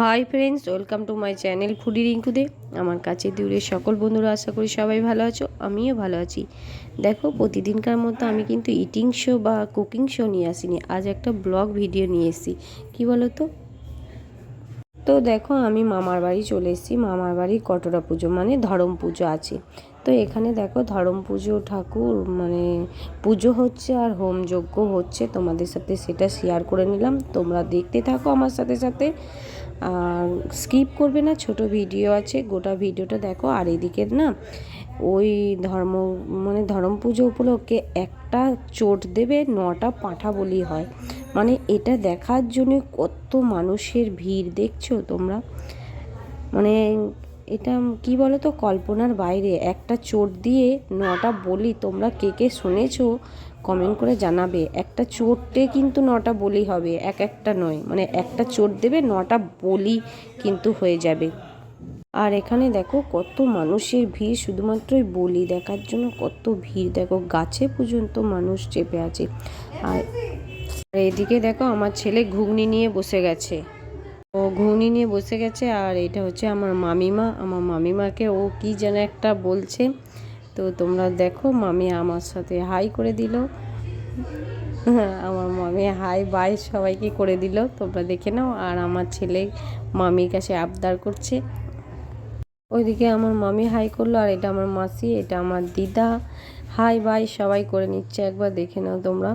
Hi friends, welcome to my channel foodie Rinku De. আমার কাছে দূরের সকল বন্ধুরা আশা করি সবাই ভালো আছো, আমিও ভালো আছি। দেখো, প্রতিদিনকার মতো আমি কিন্তু ইটিং শো বা কুকিং শো নিয়ে আসিনি, আজ একটা ব্লগ ভিডিও নিয়ে এসেছি। কী বলো তো তো দেখো, আমি মামার বাড়ি চলে এসেছি, মামার বাড়ি কটরা পুজো মানে ধরম পুজো আছে। তো এখানে দেখো, ধরম পুজো, ঠাকুর মানে পুজো হচ্ছে আর হোম যজ্ঞ হচ্ছে। তোমাদের সাথে সেটা শেয়ার করে নিলাম, তোমরা দেখতে থাকো আমার সাথে সাথে। আর স্কিপ করবে না, ছোট ভিডিও আছে, গোটা ভিডিওটা দেখো। আর এদিকে না, ওই ধর্ম মানে ধর্ম পুজো উপলক্ষে একটা চোট দেবে, নটা পাঁঠা বলি হয়। মানে এটা দেখার জন্য কত মানুষের ভিড়, দেখছ তোমরা? মানে এটা কি বলো তো কল্পনার বাইরে। একটা চোট দিয়ে নটা বলি তোমরা কে কে শুনেছো কমেন্ট করে জানাবে। একটা চোটে কিন্তু নটা বলি হবে, এক একটা নয়। মানে একটা চোট দেবে, নটা বলি কিন্তু হয়ে যাবে। আর এখানে দেখো কত মানুষের ভিড়, শুধুমাত্রই বলি দেখার জন্য কত ভিড়। দেখো গাছে পর্যন্ত মানুষ চেপে আছে। আর এদিকে দেখো আমার ছেলে ঘুগনি নিয়ে বসে গেছে। ও ঘুগনি নিয়ে বসে গেছে আর এটা হচ্ছে আমার মামিমা। আমার মামিমাকে ও কি যেন একটা বলছে। তো তোমরা দেখো, মামি আমার সাথে হাই করে দিল। আমার মামি হাই বাই সবাইকে করে দিল। তোমরা দেখে নাও। আর আমার ছেলে মামির কাছে আবদার করছে। ওইদিকে আমার মামি হাই করল আর এটা আমার মাসি, এটা আমার দিদা। হাই বাই, সবাই করে নিচ্ছে, একবার দেখে নাও তোমরা।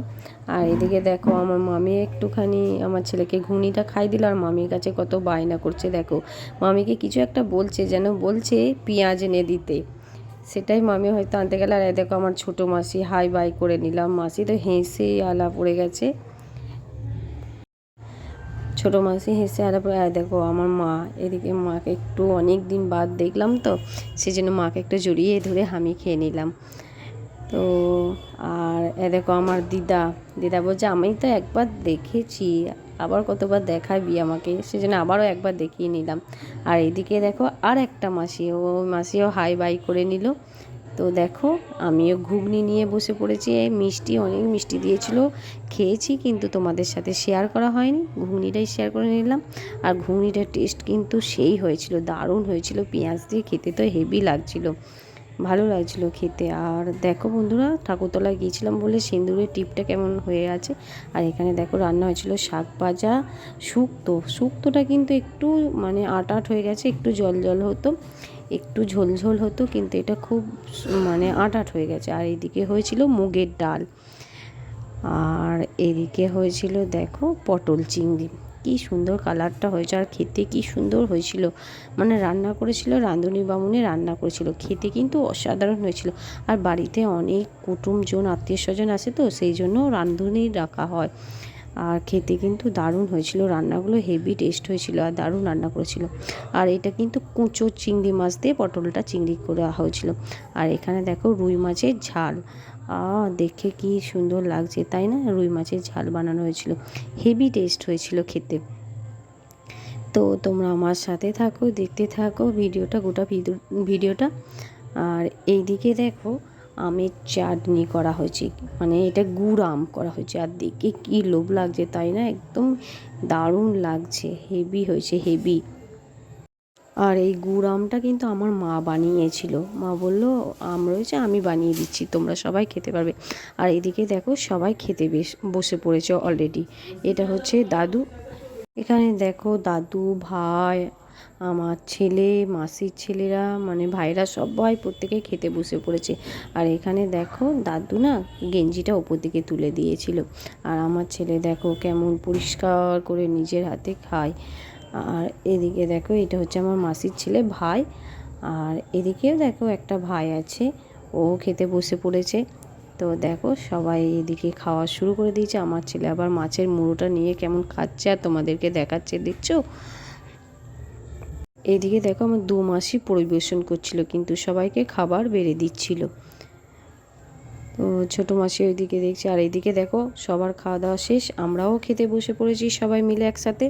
আর এদিকে দেখো, আমার মামি একটুখানি, আমার ছেলেকে ঘুনিটা খাই দিল, আর মামির কাছে কত বায়না করছে, দেখো। মামিকে কিছু একটা বলছে, যেন বলছে পেঁয়াজ এনে দিতে। সেটাই মামি হয়তো আনতে গেলে, আর দেখো আমার ছোটো মাসি, হাই বাই করে নিলাম। মাসি তো হেসে আলা পড়ে গেছে। ছোটো মাসি হেসে আলা পড়ে, আর দেখো আমার মা, এদিকে মাকে একটু অনেক দিন বাদ দেখলাম তো সেই জন্য মাকে একটু জড়িয়ে ধরে আমি খেয়ে নিলাম। তো, আর এ দেখো আমার দিদা দিদা বলছে, আমি তো একবার দেখেছি, আবার কতবার দেখাবি আমাকে? সেজন্য আবারও একবার দেখিয়ে নিলাম। আর এদিকে দেখো আর একটা মাসি, ও মাসিও হাই বাই করে নিল। তো দেখো, আমিও ঘুগনি নিয়ে বসে পড়েছি, এই মিষ্টি, অনেক মিষ্টি দিয়েছিল। খেয়েছি কিন্তু তোমাদের সাথে শেয়ার করা হয়নি, ঘুগনিটাই শেয়ার করে নিলাম। আর ঘুগনিটার টেস্ট কিন্তু সেই হয়েছিল, দারুণ হয়েছিল, পেঁয়াজ দিয়ে খেতে তো হেভি লাগছিল। ভালো লাগছিল খেতে। আর দেখো বন্ধুরা, ঠাকুরতলায় গিয়েছিলাম বলে সিঁদুরের টিপটা কেমন হয়ে আছে। আর এখানে দেখো রান্না হয়েছিল শাক ভাজা, শুক্তো। শুক্তোটা কিন্তু একটু মানে আট আট হয়ে গেছে, একটু জল জল হতো, একটু ঝোল ঝোল হতো, কিন্তু এটা খুব মানে আট আট হয়ে গেছে। আর এদিকে হয়েছিল মুগের ডাল। আর এদিকে হয়েছিল দেখো পটল চিংড়ি। কি সুন্দর কালারটা হয়েছে আর খেতে কি সুন্দর হয়েছিল। মানে রান্না করেছিল রাঁধুনি বামুনে রান্না করেছিল। খেতে কিন্তু অসাধারণ হয়েছিল। আর বাড়িতে অনেক কুটুমজন, আত্মীয় স্বজন আছে তো, সেই জন্য রাঁধুনি রাখা হয়। আর খেতে কিন্তু দারুণ হয়েছিল। রান্নাগুলো হেভি টেস্ট হয়েছিল আর দারুণ রান্না করেছিল। আর এটা কিন্তু কুঁচো চিংড়ি মাছ দিয়ে পটলটা চিংড়ি করা হয়েছিল। আর এখানে দেখো রুই মাছের ঝাল। আ, দেখে কি সুন্দর লাগছে, তাই না? রুই মাছের ঝাল বানানো হয়েছিল। হেভি টেস্ট হয়েছিল খেতে। তো তোমরা আমার সাথে থাকো, দেখতে থাকো ভিডিওটা, গোটা ভিডিওটা। আর এইদিকে দেখো আমের চাটনি করা হয়েছে। মানে এটা গুড় আম করা হয়েছে। আর দেখে কী লোভ লাগছে তাই না? একদম দারুণ লাগছে। হেভি হয়েছে হেভি আর এই গুড় আমটা কিন্তু আমার মা বানিয়েছিল। মা বলল, আম রয়েছে, আমি বানিয়ে দিচ্ছি। তোমরা সবাই খেতে পারবে। আর এদিকে দেখো, সবাই খেতে বেশ, বসে পড়েছে অলরেডি এটা হচ্ছে দাদু এখানে দেখো দাদু, ভাই, আমার ছেলে, মাসির ছেলেরা মানে ভাইরা সবাই প্রত্যেকে খেতে বসে পড়েছে। আর এখানে দেখো দাদু না গেঞ্জিটা ওপর দিকে তুলে দিয়েছিল। আর আমার ছেলে দেখো কেমন পরিষ্কার করে নিজের হাতে খায়। আর এদিকে দেখো এটা হচ্ছে আমার মাসির ছেলে ভাই। আর এদিকেও দেখো একটা ভাই আছে, ও খেতে বসে পড়েছে। তো দেখো, সবাই এদিকে খাওয়া শুরু করে দিয়েছে। আমার ছেলে আবার মাছের মুড়োটা নিয়ে কেমন খাচ্ছে আর তোমাদেরকে দেখাচ্ছে, দেখছ? এদিকে দেখো, আমার দু মাসই পরিবেশন করছিল, কিন্তু সবাইকে খাবার বেড়ে দিচ্ছিল। তো ছোটো মাসি ওইদিকে দেখছি, আর এইদিকে দেখো, সবার খাওয়া দাওয়া শেষ। আমরাও খেতে বসে পড়েছি সবাই মিলে একসাথে।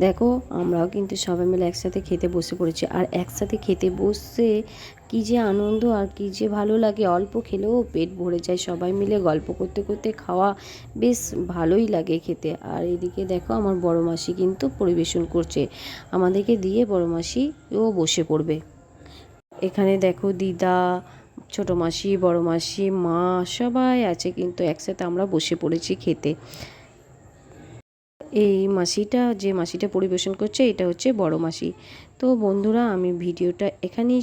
দেখো, আমরাও কিন্তু সবাই মিলে একসাথে খেতে বসে পড়েছি। আর একসাথে খেতে বসে কী যে আনন্দ আর কী যে ভালো লাগে। অল্প খেলেও পেট ভরে যায়। সবাই মিলে গল্প করতে করতে খাওয়া বেশ ভালোই লাগে খেতে। আর এদিকে দেখো আমার বড় মাসি কিন্তু পরিবেশন করছে। আমাদেরকে দিয়ে বড় মাসি ও বসে পড়বে। এখানে দেখো দিদা, ছোটো মাসি, বড় মাসি, মা সবাই আছে কিন্তু একসাথে আমরা বসে পড়েছি খেতে। এই মাসিটা, যে মাসিটা পরিবেশন করছে, এটা হচ্ছে বড় মাসি। তো বন্ধুরা, আমি ভিডিওটা এখানেই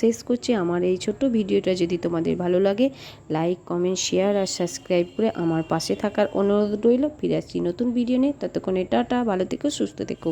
শেষ করছি। আমার এই ছোট্ট ভিডিওটা যদি তোমাদের ভালো লাগে লাইক কমেন্ট শেয়ার আর সাবস্ক্রাইব করে আমার পাশে থাকার অনুরোধ রইল। ফিরে আসছি নতুন ভিডিও নিয়ে। ততক্ষণে টাটা, ভালো থেকো, সুস্থ থেকো।